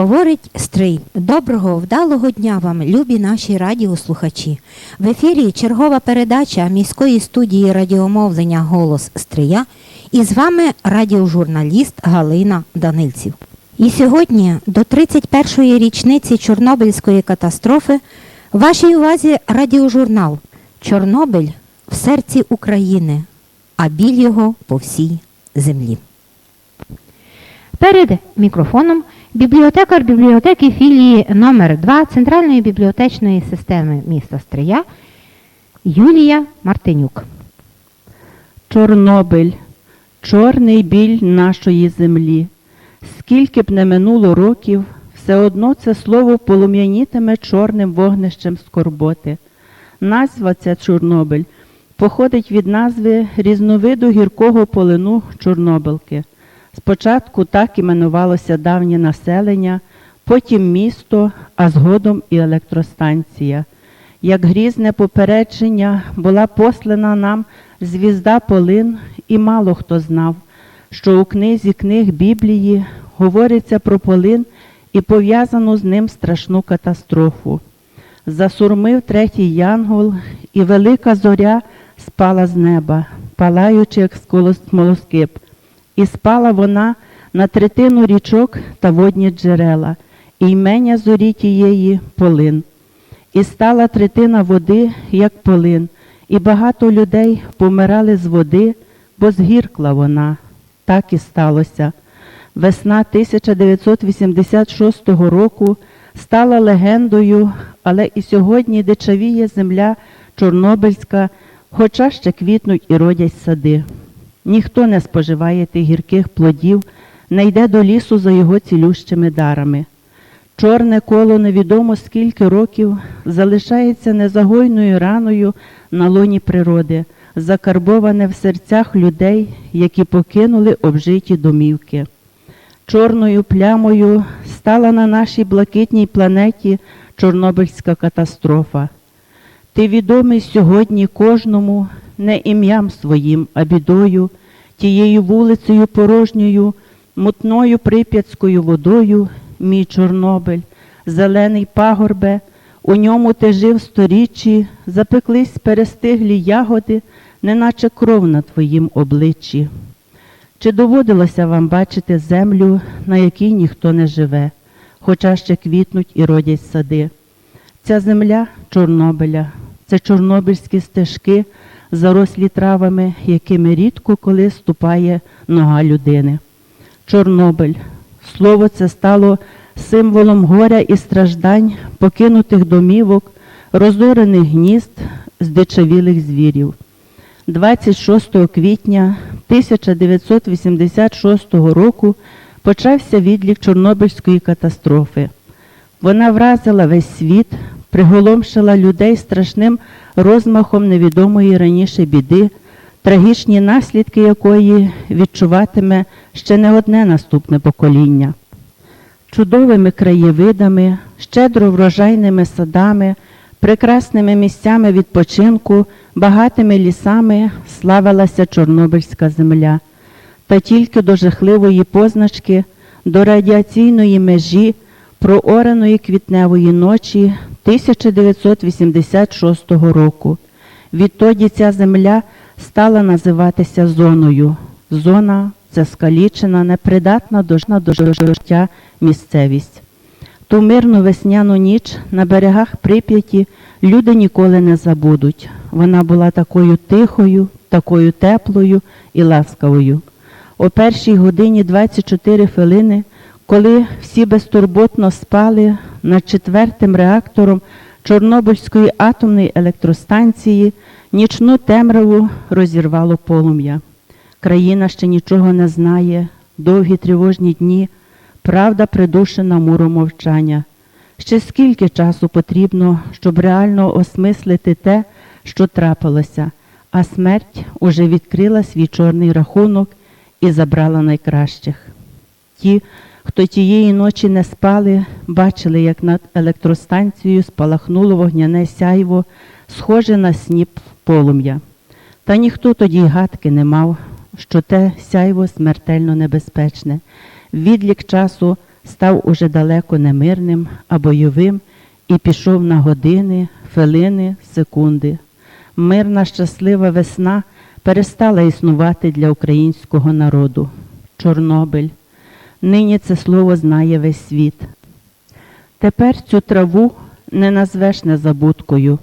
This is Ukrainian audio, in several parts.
Говорить Стрий. Доброго, вдалого дня вам, любі наші радіослухачі. В ефірі чергова передача міської студії радіомовлення Голос Стрия і з вами радіожурналіст Галина Данильців. І сьогодні, до 31-ї річниці Чорнобильської катастрофи, вашій увазі радіожурнал Чорнобиль в серці України, а біль його по всій землі. Перед мікрофоном бібліотекар бібліотеки філії номер 2 Центральної бібліотечної системи міста Стрия Юлія Мартинюк. Чорнобиль, чорний біль нашої землі. Скільки б не минуло років, все одно це слово полум'янітиме чорним вогнищем скорботи. Назва ця Чорнобиль походить від назви різновиду гіркого полину Чорнобилки. Спочатку так іменувалося давнє населення, потім місто, а згодом і електростанція. Як грізне попередження була послана нам звізда Полин, і мало хто знав, що у книзі книг Біблії говориться про полин і пов'язану з ним страшну катастрофу. Засурмив третій янгол, і велика зоря спала з неба, палаючи, як смолоскип. І спала вона на третину річок та водні джерела, і ймення зорі тієї полин. І стала третина води, як полин, і багато людей помирали з води, бо згіркла вона. Так і сталося. Весна 1986 року стала легендою, але і сьогодні дичавіє земля Чорнобильська, хоча ще квітнуть і родять сади. Ніхто не споживає тих гірких плодів, не йде до лісу за його цілющими дарами. Чорне коло невідомо скільки років залишається незагойною раною на лоні природи, закарбоване в серцях людей, які покинули обжиті домівки. Чорною плямою стала на нашій блакитній планеті Чорнобильська катастрофа. Ти відомий сьогодні кожному не ім'ям своїм, а бідою, тією вулицею порожньою, мутною прип'ятською водою, мій Чорнобиль, зелений пагорбе, у ньому ти жив сторіччі, запеклись перестиглі ягоди, неначе кров на твоїм обличчі. Чи доводилося вам бачити землю, на якій ніхто не живе, хоча ще квітнуть і родять сади? Ця земля Чорнобиля, це чорнобильські стежки, зарослі травами, якими рідко коли ступає нога людини. Чорнобиль. Слово це стало символом горя і страждань, покинутих домівок, розорених гнізд, здичавілих звірів. 26 квітня 1986 року почався відлік Чорнобильської катастрофи. Вона вразила весь світ, приголомшила людей страшним розмахом невідомої раніше біди, трагічні наслідки якої відчуватиме ще не одне наступне покоління. Чудовими краєвидами, щедро врожайними садами, прекрасними місцями відпочинку, багатими лісами славилася Чорнобильська земля, та тільки до жахливої позначки, до радіаційної межі проораної квітневої ночі 1986 року. Відтоді ця земля стала називатися зоною. Зона це скалічена, непридатна до життя місцевість. Ту мирну весняну ніч на берегах Прип'яті люди ніколи не забудуть. Вона була такою тихою, такою теплою і ласкавою. О першій годині 24 хвилини, коли всі безтурботно спали над четвертим реактором Чорнобильської атомної електростанції, нічну темряву розірвало полум'я. Країна ще нічого не знає, довгі тривожні дні, правда придушена муром мовчання. Ще скільки часу потрібно, щоб реально осмислити те, що трапилося, а смерть уже відкрила свій чорний рахунок і забрала найкращих. Ті, хто тієї ночі не спали, бачили, як над електростанцією спалахнуло вогняне сяйво, схоже на сніп полум'я. Та ніхто тоді гадки не мав, що те сяйво смертельно небезпечне. Відлік часу став уже далеко не мирним, а бойовим і пішов на години, хвилини, секунди. Мирна, щаслива весна перестала існувати для українського народу. Чорнобиль. Нині це слово знає весь світ. Тепер цю траву не назвеш незабудкою.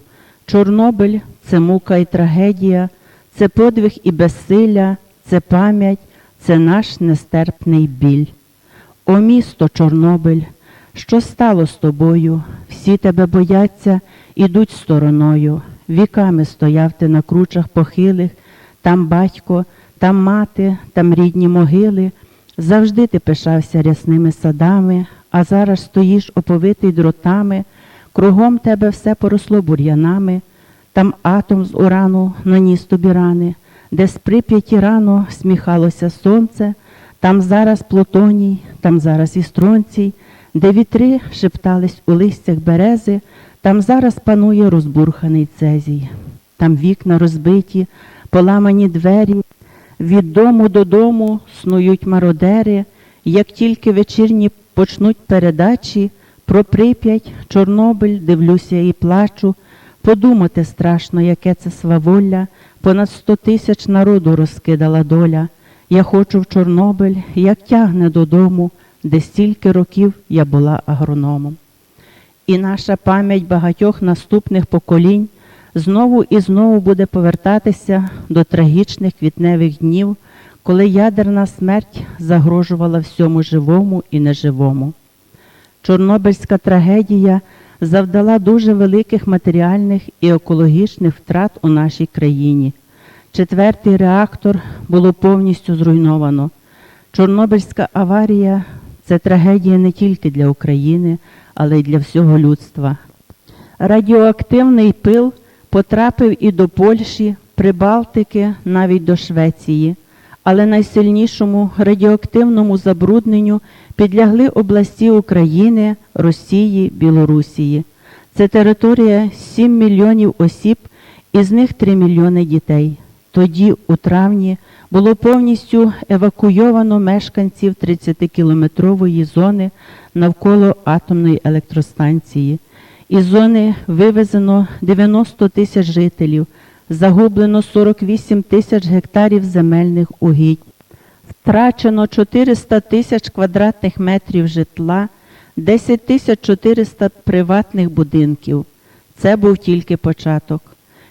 Чорнобиль це мука і трагедія, це подвиг і безсилля, це пам'ять, це наш нестерпний біль. О місто Чорнобиль, що стало з тобою? Всі тебе бояться, ідуть стороною. Віками стояв ти на кручах похилих, там батько, там мати, там рідні могили. Завжди ти пишався рясними садами, а зараз стоїш оповитий дротами, кругом тебе все поросло бур'янами, там атом з урану наніс тобі рани, де з прип'яті рано сміхалося сонце, там зараз плутоній, там зараз і стронцій, де вітри шептались у листях берези, там зараз панує розбурханий цезій, там вікна розбиті, поламані двері, від дому додому снують мародери, як тільки вечірні почнуть передачі, про прип'ять, Чорнобиль, дивлюся і плачу. Подумати страшно, яке це сваволля, понад сто тисяч народу розкидала доля. Я хочу в Чорнобиль, як тягне додому, де стільки років я була агрономом. І наша пам'ять багатьох наступних поколінь знову і знову буде повертатися до трагічних квітневих днів, коли ядерна смерть загрожувала всьому живому і неживому. Чорнобильська трагедія завдала дуже великих матеріальних і екологічних втрат у нашій країні. Четвертий реактор було повністю зруйновано. Чорнобильська аварія це трагедія не тільки для України, але й для всього людства. Радіоактивний пил потрапив і до Польщі, Прибалтики, навіть до Швеції, але найсильнішому радіоактивному забрудненню підлягли області України, Росії, Білорусії. Це територія 7 мільйонів осіб, із них 3 мільйони дітей. Тоді, у травні, було повністю евакуйовано мешканців 30-кілометрової зони навколо атомної електростанції. Із зони вивезено 90 тисяч жителів, загублено 48 тисяч гектарів земельних угідь, втрачено 400 тисяч квадратних метрів житла, 10 тисяч 400 приватних будинків. Це був тільки початок.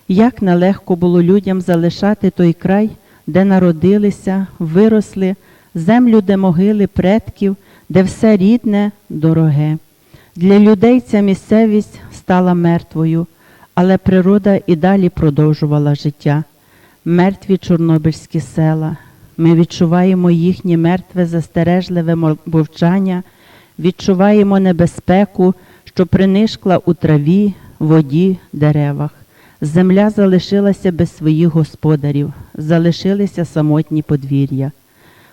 Як нелегко було людям залишати той край, де народилися, виросли, землю, де могили предків, де все рідне, дороге. Для людей ця місцевість стала мертвою, але природа і далі продовжувала життя. Мертві чорнобильські села. Ми відчуваємо їхнє мертве застережливе мовчання, відчуваємо небезпеку, що принишкла у траві, воді, деревах. Земля залишилася без своїх господарів, залишилися самотні подвір'я.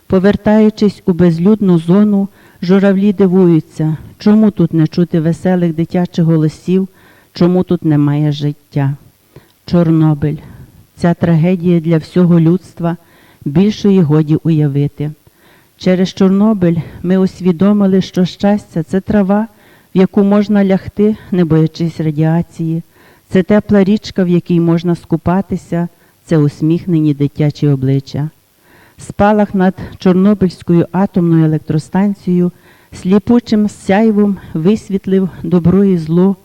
Повертаючись у безлюдну зону, журавлі дивуються, чому тут не чути веселих дитячих голосів, чому тут немає життя. Чорнобиль. Ця трагедія для всього людства більшої годі уявити. Через Чорнобиль ми усвідомили, що щастя це трава, в яку можна лягти, не боячись радіації, це тепла річка, в якій можна скупатися, це усміхнені дитячі обличчя. Спалах над Чорнобильською атомною електростанцією сліпучим сяйвом висвітлив добро і зло,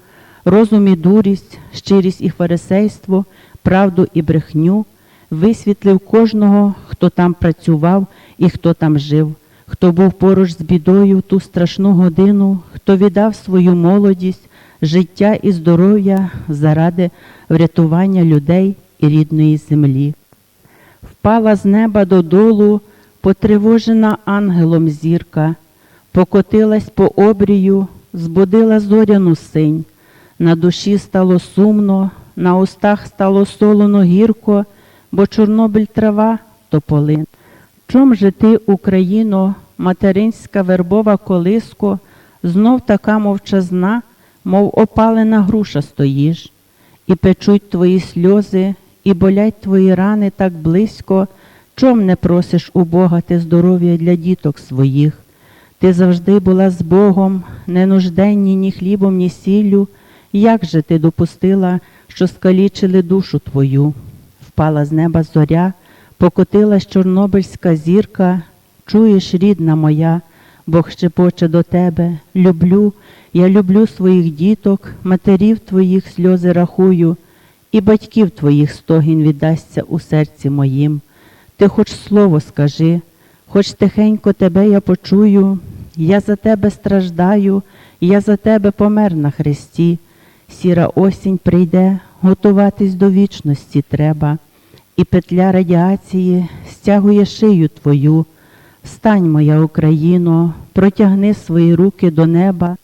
розум і дурість, щирість і фарисейство, правду і брехню, висвітлив кожного, хто там працював і хто там жив, хто був поруч з бідою в ту страшну годину, хто віддав свою молодість, життя і здоров'я заради врятування людей і рідної землі. Впала з неба додолу, потривожена ангелом зірка, покотилась по обрію, збудила зоряну синь. На душі стало сумно, на устах стало солоно гірко, бо Чорнобиль трава то полин. Чом же ти, Україно, материнська вербова колиско, знов така мовчазна, мов опалена груша стоїш, і печуть твої сльози, і болять твої рани так близько, чом не просиш у Бога ти здоров'я для діток своїх. Ти завжди була з Богом, не нужденні ні хлібом, ні сіллю. Як же ти допустила, що скалічили душу твою? Впала з неба зоря, покотилась чорнобильська зірка. Чуєш, рідна моя, Бог щепоче до тебе. Люблю, я люблю своїх діток, матерів твоїх сльози рахую, і батьків твоїх стогін віддасться у серці моїм. Ти хоч слово скажи, хоч тихенько тебе я почую, я за тебе страждаю, я за тебе помер на хресті. Сіра осінь прийде, готуватись до вічності треба, і петля радіації стягує шию твою. Встань, моя Україно, протягни свої руки до неба.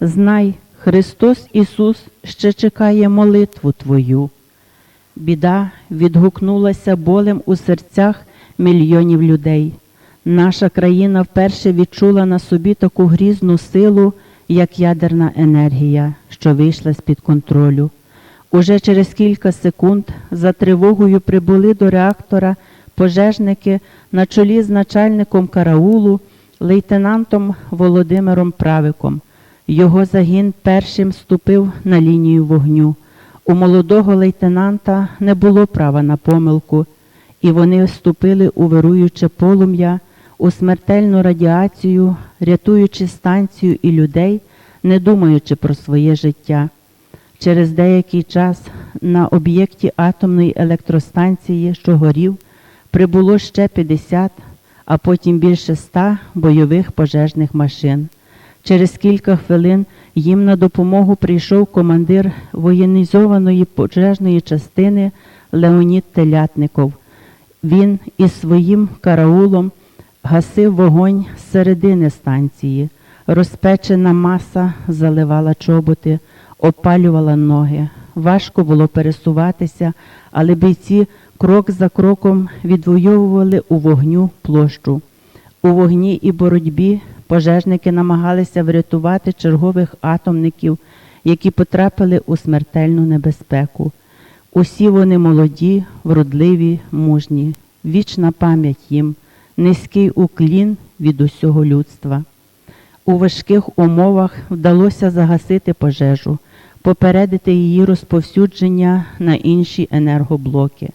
Знай, Христос Ісус ще чекає молитву Твою. Біда відгукнулася болем у серцях мільйонів людей. Наша країна вперше відчула на собі таку грізну силу, як ядерна енергія, що вийшла з-під контролю. Уже через кілька секунд за тривогою прибули до реактора пожежники на чолі з начальником караулу, лейтенантом Володимиром Правиком. Його загін першим ступив на лінію вогню. У молодого лейтенанта не було права на помилку, і вони вступили у вируюче полум'я, у смертельну радіацію, рятуючи станцію і людей, не думаючи про своє життя. Через деякий час на об'єкті атомної електростанції, що горів, прибуло ще 50, а потім більше 100 бойових пожежних машин. Через кілька хвилин їм на допомогу прийшов командир воєнізованої пожежної частини Леонід Телятников. Він із своїм караулом гасив вогонь з середини станції. Розпечена маса заливала чоботи, опалювала ноги. Важко було пересуватися, але бійці крок за кроком відвоювали у вогню площу. У вогні і боротьбі пожежники намагалися врятувати чергових атомників, які потрапили у смертельну небезпеку. Усі вони молоді, вродливі, мужні, вічна пам'ять їм, низький уклін від усього людства. У важких умовах вдалося загасити пожежу, попередити її розповсюдження на інші енергоблоки.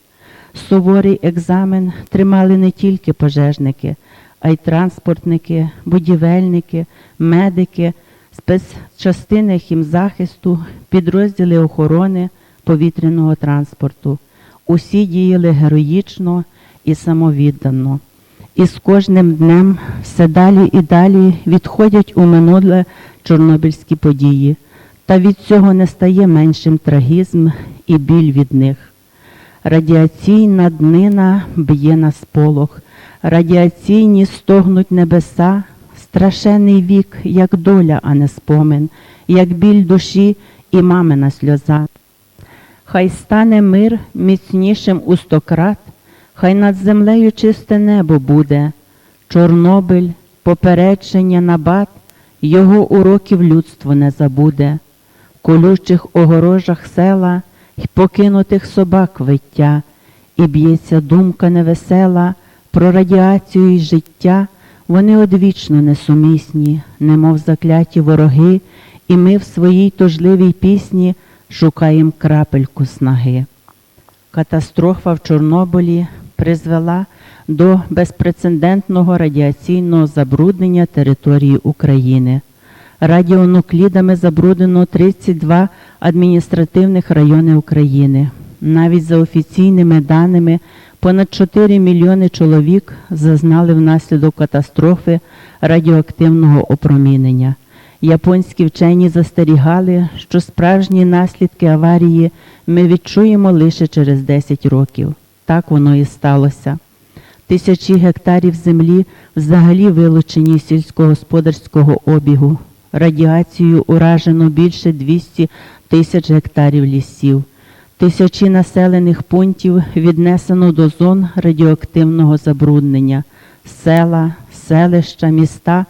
Суворий екзамен тримали не тільки пожежники, а й транспортники, будівельники, медики, спецчастини хімзахисту, підрозділи охорони повітряного транспорту. Усі діяли героїчно і самовіддано. І з кожним днем все далі і далі відходять у минуле чорнобильські події, та від цього не стає меншим трагізм і біль від них. Радіаційна днина б'є на сполох, радіаційні стогнуть небеса, страшенний вік, як доля, а не спомин, як біль душі і мамина сльоза. Хай стане мир міцнішим у стократ, хай над землею чисте небо буде, Чорнобиль, попередження набат, його уроків людство не забуде, в колючих огорожах села й покинутих собак виття, і б'ється думка невесела про радіацію й життя, вони одвічно несумісні, немов закляті вороги, і ми в своїй тужливій пісні шукаємо крапельку снаги. Катастрофа в Чорнобилі призвела до безпрецедентного радіаційного забруднення території України. Радіонуклідами забруднено 32 адміністративних райони України. Навіть за офіційними даними, понад 4 мільйони чоловік зазнали внаслідок катастрофи радіоактивного опромінення. Японські вчені застерігали, що справжні наслідки аварії ми відчуємо лише через 10 років. Так воно і сталося. Тисячі гектарів землі взагалі вилучені з сільськогосподарського обігу. Радіацією уражено більше 200 тисяч гектарів лісів. Тисячі населених пунктів віднесено до зон радіоактивного забруднення. Села, селища, міста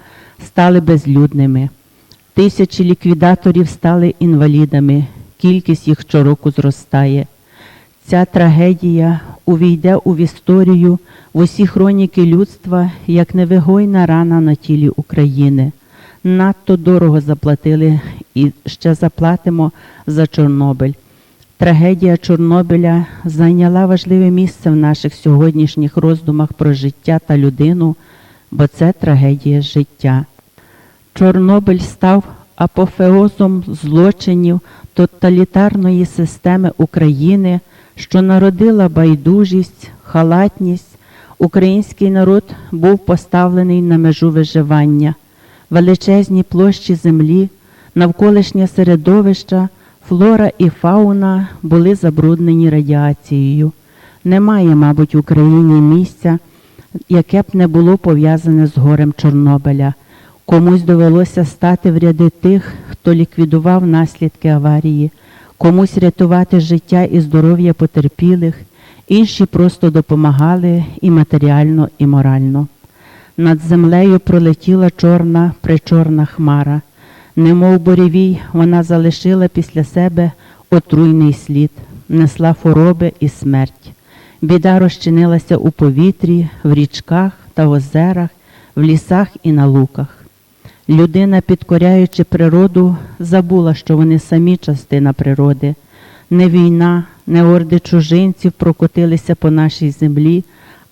стали безлюдними. Тисячі ліквідаторів стали інвалідами. Кількість їх щороку зростає. Ця трагедія увійде у історію в усі хроніки людства як невигойна рана на тілі України. Надто дорого заплатили і ще заплатимо за Чорнобиль. Трагедія Чорнобиля зайняла важливе місце в наших сьогоднішніх роздумах про життя та людину, бо це трагедія життя. Чорнобиль став апофеозом злочинів тоталітарної системи України, що народила байдужість, халатність. Український народ був поставлений на межу виживання, величезні площі землі, навколишнє середовища, флора і фауна були забруднені радіацією. Немає, мабуть, в Україні місця, яке б не було пов'язане з горем Чорнобиля. Комусь довелося стати в ряди тих, хто ліквідував наслідки аварії, комусь рятувати життя і здоров'я потерпілих, інші просто допомагали і матеріально, і морально. Над землею пролетіла чорна причорна хмара. Немов буревій, вона залишила після себе отруйний слід, несла хвороби і смерть. Біда розчинилася у повітрі, в річках та озерах, в лісах і на луках. Людина, підкоряючи природу, забула, що вони самі частина природи. Не війна, не орди чужинців прокотилися по нашій землі,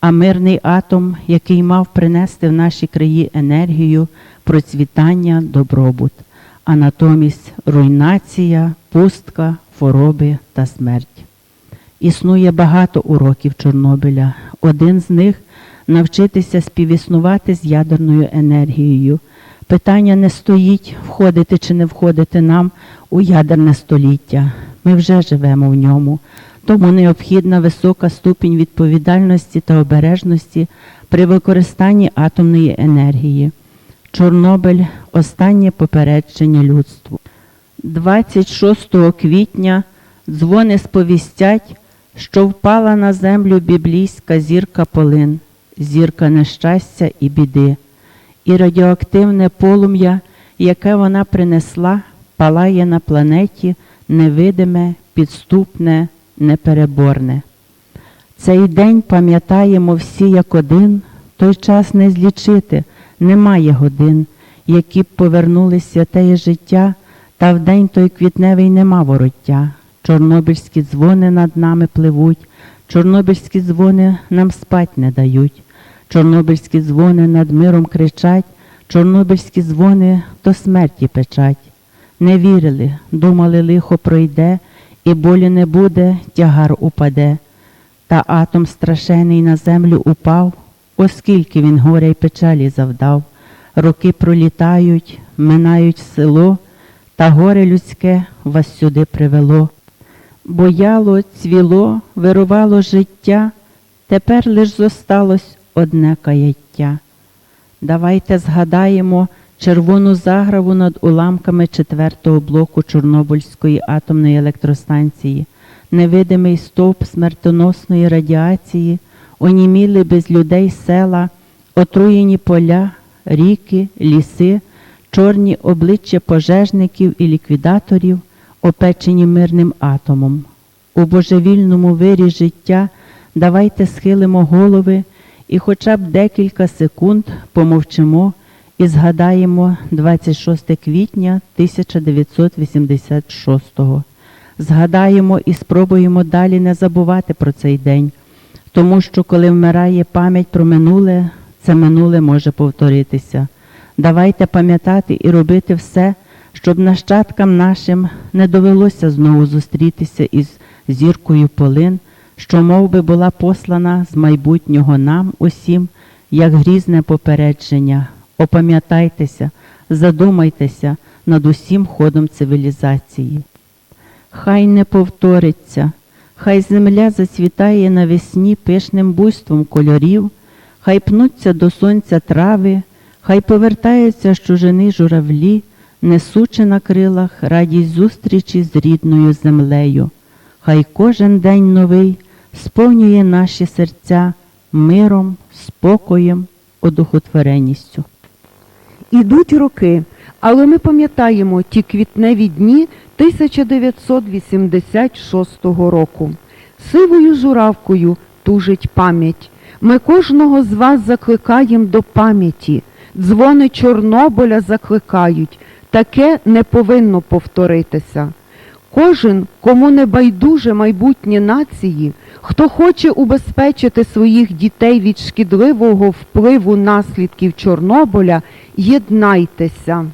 а мирний атом, який мав принести в наші краї енергію, процвітання, добробут, а натомість руйнація, пустка, хвороби та смерть. Існує багато уроків Чорнобиля. Один з них навчитися співіснувати з ядерною енергією. Питання не стоїть, входити чи не входити нам у ядерне століття. Ми вже живемо в ньому, тому необхідна висока ступінь відповідальності та обережності при використанні атомної енергії. Чорнобиль останнє попередження людству. 26 квітня дзвони сповістять, що впала на землю біблійська зірка полин, зірка нещастя і біди, і радіоактивне полум'я, яке вона принесла, палає на планеті невидиме, підступне, непереборне. Цей день пам'ятаємо всі як один, той час не злічити, немає годин, які б повернули святеє життя, та в день той квітневий нема вороття. Чорнобильські дзвони над нами пливуть, чорнобильські дзвони нам спать не дають, чорнобильські дзвони над миром кричать, чорнобильські дзвони до смерті печать. Не вірили, думали, лихо пройде, і болі не буде, тягар упаде. Та атом страшений на землю упав, оскільки він горя й печалі завдав. Роки пролітають, минають село, та горе людське вас сюди привело. Бояло, цвіло, вирувало життя, тепер лиш зосталось одне каяття. Давайте згадаємо червону заграву над уламками четвертого блоку Чорнобильської атомної електростанції, невидимий стовп смертоносної радіації, оніміли без людей села, отруєні поля, ріки, ліси, чорні обличчя пожежників і ліквідаторів, опечені мирним атомом. У божевільному вирі життя давайте схилимо голови і хоча б декілька секунд помовчимо і згадаємо 26 квітня 1986-го. Згадаємо і спробуємо далі не забувати про цей день, тому що коли вмирає пам'ять про минуле, це минуле може повторитися. Давайте пам'ятати і робити все, щоб нащадкам нашим не довелося знову зустрітися із зіркою полин, що мов би була послана з майбутнього нам усім, як грізне попередження. Опам'ятайтеся, задумайтеся над усім ходом цивілізації. Хай не повториться, хай земля зацвітає навесні пишним буйством кольорів, хай пнуться до сонця трави, хай повертаються з чужини журавлі, несучи на крилах радість зустрічі з рідною землею. Хай кожен день новий сповнює наші серця миром, спокоєм, одухотвореністю. Ідуть роки, але ми пам'ятаємо ті квітневі дні 1986 року. Сивою журавкою тужить пам'ять. Ми кожного з вас закликаємо до пам'яті. Дзвони Чорнобиля закликають. Таке не повинно повторитися. Кожен, кому не байдуже майбутнє нації, хто хоче убезпечити своїх дітей від шкідливого впливу наслідків Чорнобиля, єднайтеся.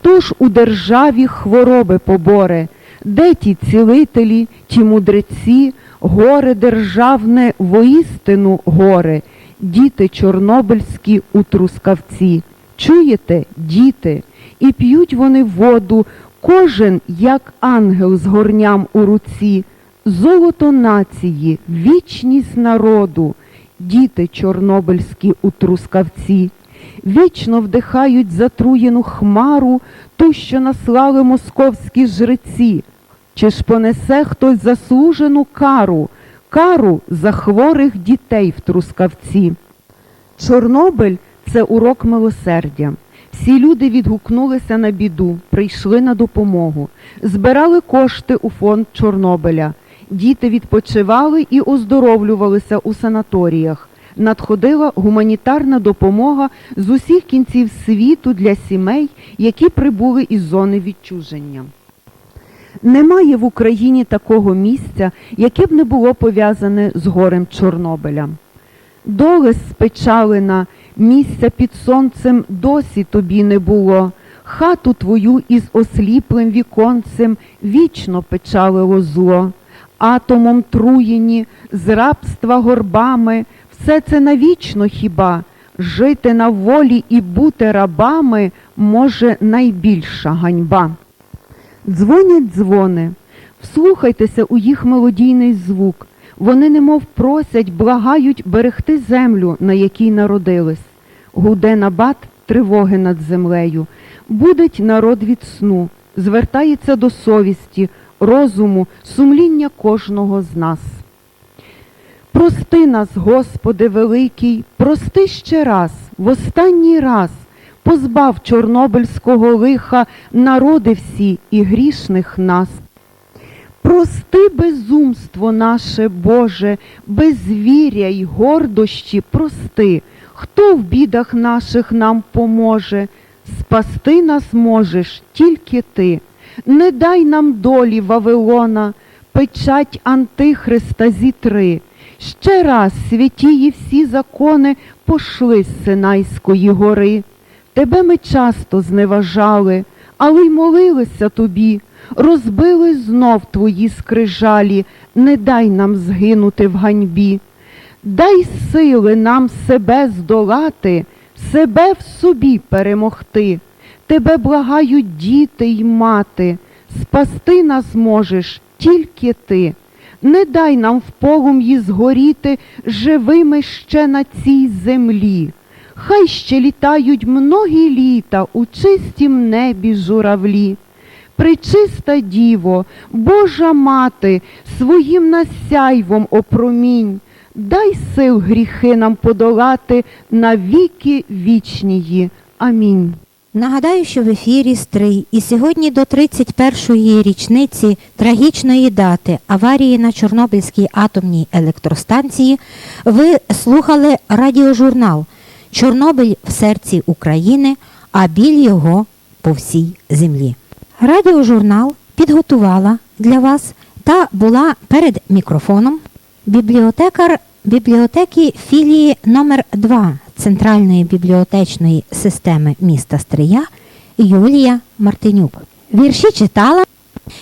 Хто ж у державі хвороби поборе? Де ті цілителі, ті мудреці, горе державне воістину горе, діти чорнобильські у трускавці. Чуєте, діти, і п'ють вони воду, кожен, як ангел з горням у руці, золото нації, вічність народу, діти чорнобильські у трускавці. Вічно вдихають затруєну хмару, ту, що наслали московські жреці. Чи ж понесе хтось заслужену кару, кару за хворих дітей в трускавці? Чорнобиль це урок милосердя. Всі люди відгукнулися на біду, прийшли на допомогу, збирали кошти у фонд Чорнобиля. Діти відпочивали і оздоровлювалися у санаторіях. Надходила гуманітарна допомога з усіх кінців світу для сімей, які прибули із зони відчуження. Немає в Україні такого місця, яке б не було пов'язане з горем Чорнобиля. Доле спечалена, місця під сонцем досі тобі не було. Хату твою із осліплим віконцем вічно печалило зло. Атомом труєні, з рабства горбами, все це навічно хіба. Жити на волі і бути рабами може найбільша ганьба. Дзвонять дзвони, вслухайтеся у їх мелодійний звук. Вони немов просять, благають берегти землю, на якій народились. Гуде набат тривоги над землею. Будить народ від сну, звертається до совісті, розуму, сумління кожного з нас. Прости нас, Господи великий, прости ще раз, в останній раз, позбав чорнобильського лиха народи всі і грішних нас. Прости безумство наше, Боже, безвіря й гордощі прости, хто в бідах наших нам поможе, спасти нас можеш тільки ти. Не дай нам долі Вавилона, печать Антихриста зітри. Ще раз святії всі закони пошли з Синайської гори. Тебе ми часто зневажали, але й молилися тобі, розбили знов твої скрижалі, не дай нам згинути в ганьбі. Дай сили нам себе здолати, себе в собі перемогти. Тебе благають діти й мати, спасти нас можеш тільки ти. Не дай нам в полум'ї згоріти живими ще на цій землі. Хай ще літають многі літа у чистім небі журавлі. Пречиста діво, Божа мати, своїм насяйвом опромінь, дай сил гріхи нам подолати на віки вічнії. Амінь. Нагадаю, що в ефірі Стрий і сьогодні до 31-ї річниці трагічної дати аварії на Чорнобильській атомній електростанції ви слухали радіожурнал Чорнобиль в серці України, а біль його по всій землі. Радіожурнал підготувала для вас та була перед мікрофоном бібліотекар бібліотеки філії номер 2 Центральної бібліотечної системи міста Стрия Юлія Мартинюк. Вірші читала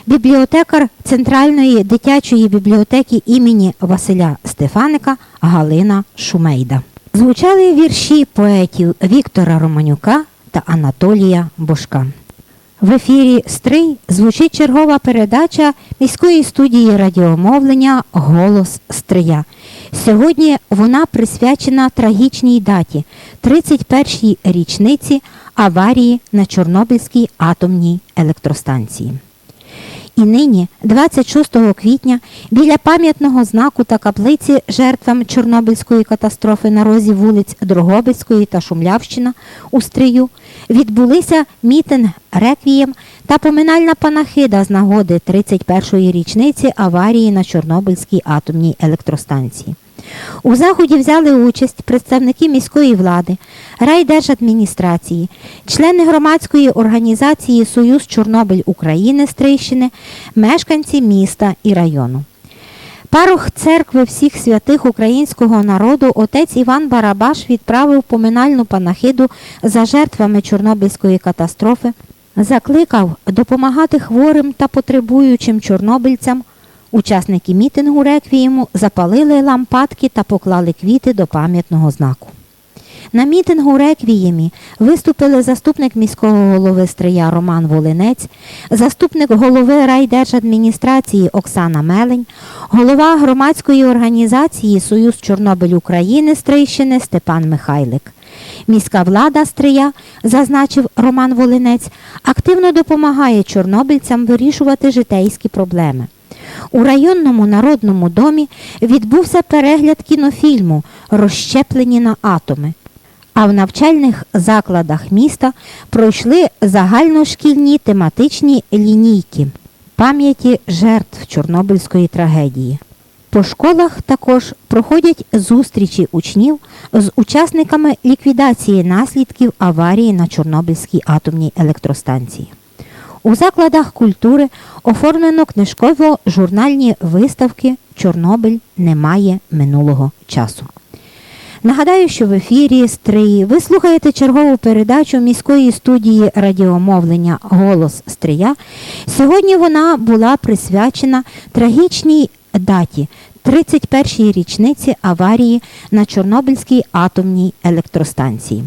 бібліотекар Центральної дитячої бібліотеки імені Василя Стефаника Галина Шумейда. Звучали вірші поетів Віктора Романюка та Анатолія Бошка. В ефірі Стрий звучить чергова передача міської студії радіомовлення Голос Стрия. Сьогодні вона присвячена трагічній даті 31-й річниці аварії на Чорнобильській атомній електростанції. І нині, 26 квітня, біля пам'ятного знаку та каплиці жертвам Чорнобильської катастрофи на розі вулиць Дрогобицької та Шумлявщина у Стрию відбулися мітинг реквієм та поминальна панахида з нагоди 31-ї річниці аварії на Чорнобильській атомній електростанції. У заході взяли участь представники міської влади, райдержадміністрації, члени громадської організації Союз Чорнобиль України з Трищини, мешканці міста і району. Парох церкви всіх святих українського народу отець Іван Барабаш відправив поминальну панахиду за жертвами Чорнобильської катастрофи, закликав допомагати хворим та потребуючим чорнобильцям. Учасники мітингу реквієму запалили лампадки та поклали квіти до пам'ятного знаку. На мітингу реквіємі виступили заступник міського голови Стрия Роман Волинець, заступник голови райдержадміністрації Оксана Мелень, голова громадської організації Союз Чорнобиль України Стрийщини Степан Михайлик. Міська влада Стрия, зазначив Роман Волинець, активно допомагає чорнобильцям вирішувати житейські проблеми. У районному народному домі відбувся перегляд кінофільму Розщеплені на атоми. А в навчальних закладах міста пройшли загальношкільні тематичні лінійки пам'яті жертв Чорнобильської трагедії. По школах також проходять зустрічі учнів з учасниками ліквідації наслідків аварії на Чорнобильській атомній електростанції. У закладах культури оформлено книжково-журнальні виставки Чорнобиль немає минулого часу. Нагадаю, що в ефірі Стрии ви слухаєте чергову передачу міської студії радіомовлення Голос Стрия. Сьогодні вона була присвячена трагічній даті 31-й річниці аварії на Чорнобильській атомній електростанції.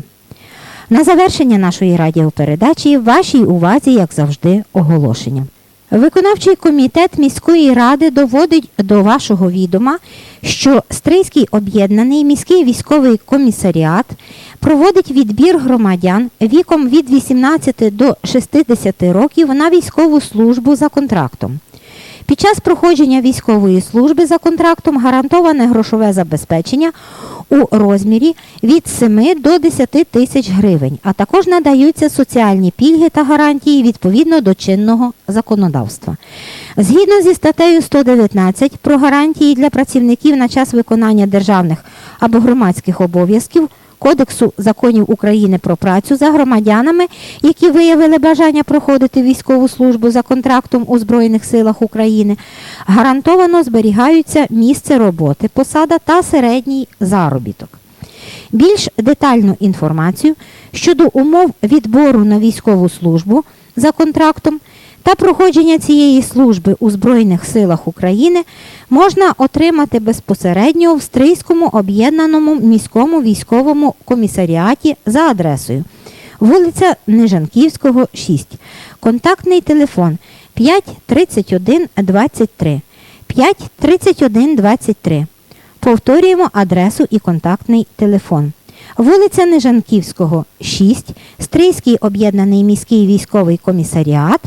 На завершення нашої радіопередачі вашій увазі, як завжди, оголошення. Виконавчий комітет міської ради доводить до вашого відома, що Стрийський об'єднаний міський військовий комісаріат проводить відбір громадян віком від 18 до 60 років на військову службу за контрактом. Під час проходження військової служби за контрактом гарантоване грошове забезпечення у розмірі від 7 до 10 тисяч гривень, а також надаються соціальні пільги та гарантії відповідно до чинного законодавства. Згідно зі статтею 119 про гарантії для працівників на час виконання державних або громадських обов'язків Кодексу законів України про працю за громадянами, які виявили бажання проходити військову службу за контрактом у Збройних силах України, гарантовано зберігаються місце роботи, посада та середній заробіток. Більш детальну інформацію щодо умов відбору на військову службу за контрактом та проходження цієї служби у Збройних силах України можна отримати безпосередньо в Стрийському об'єднаному міському військовому комісаріаті за адресою вулиця Нижанківського, 6. Контактний телефон 5 31 23 5 31 23. Повторюємо адресу і контактний телефон. Вулиця Нижанківського, 6, Стрийський об'єднаний міський військовий комісаріат,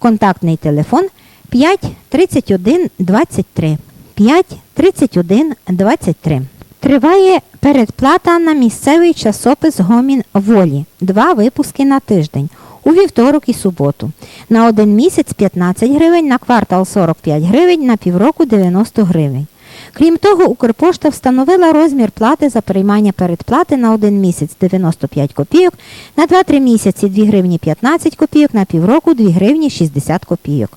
контактний телефон 5 31 23. 5 31 23. Триває передплата на місцевий часопис Гомін Волі. Два випуски на тиждень. У вівторок і суботу. На один місяць 15 гривень, на квартал 45 гривень, на півроку 90 гривень. Крім того, Укрпошта встановила розмір плати за приймання передплати на один місяць 95 копійок, на 2-3 місяці 2 гривні 15 копійок, на півроку 2 гривні 60 копійок.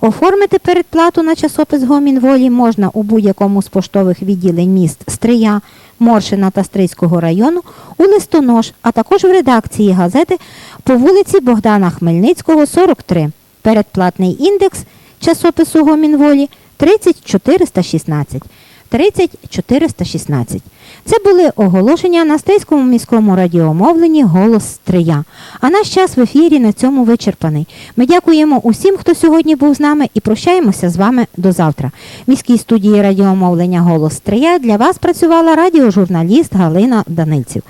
Оформити передплату на часопис гомінволі можна у будь-якому з поштових відділень міст Стрия, Моршина та Стрийського району у листонож, а також в редакції газети по вулиці Богдана Хмельницького, 43. Передплатний індекс часопису Гомінволі 30416. 30416. Це були оголошення на Стейському міському радіомовленні Голос Стрия. А наш час в ефірі на цьому вичерпаний. Ми дякуємо усім, хто сьогодні був з нами, і прощаємося з вами до завтра. В міській студії радіомовлення Голос Стрия для вас працювала радіожурналіст Галина Данильців.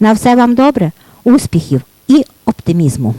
На все вам добре, успіхів і оптимізму!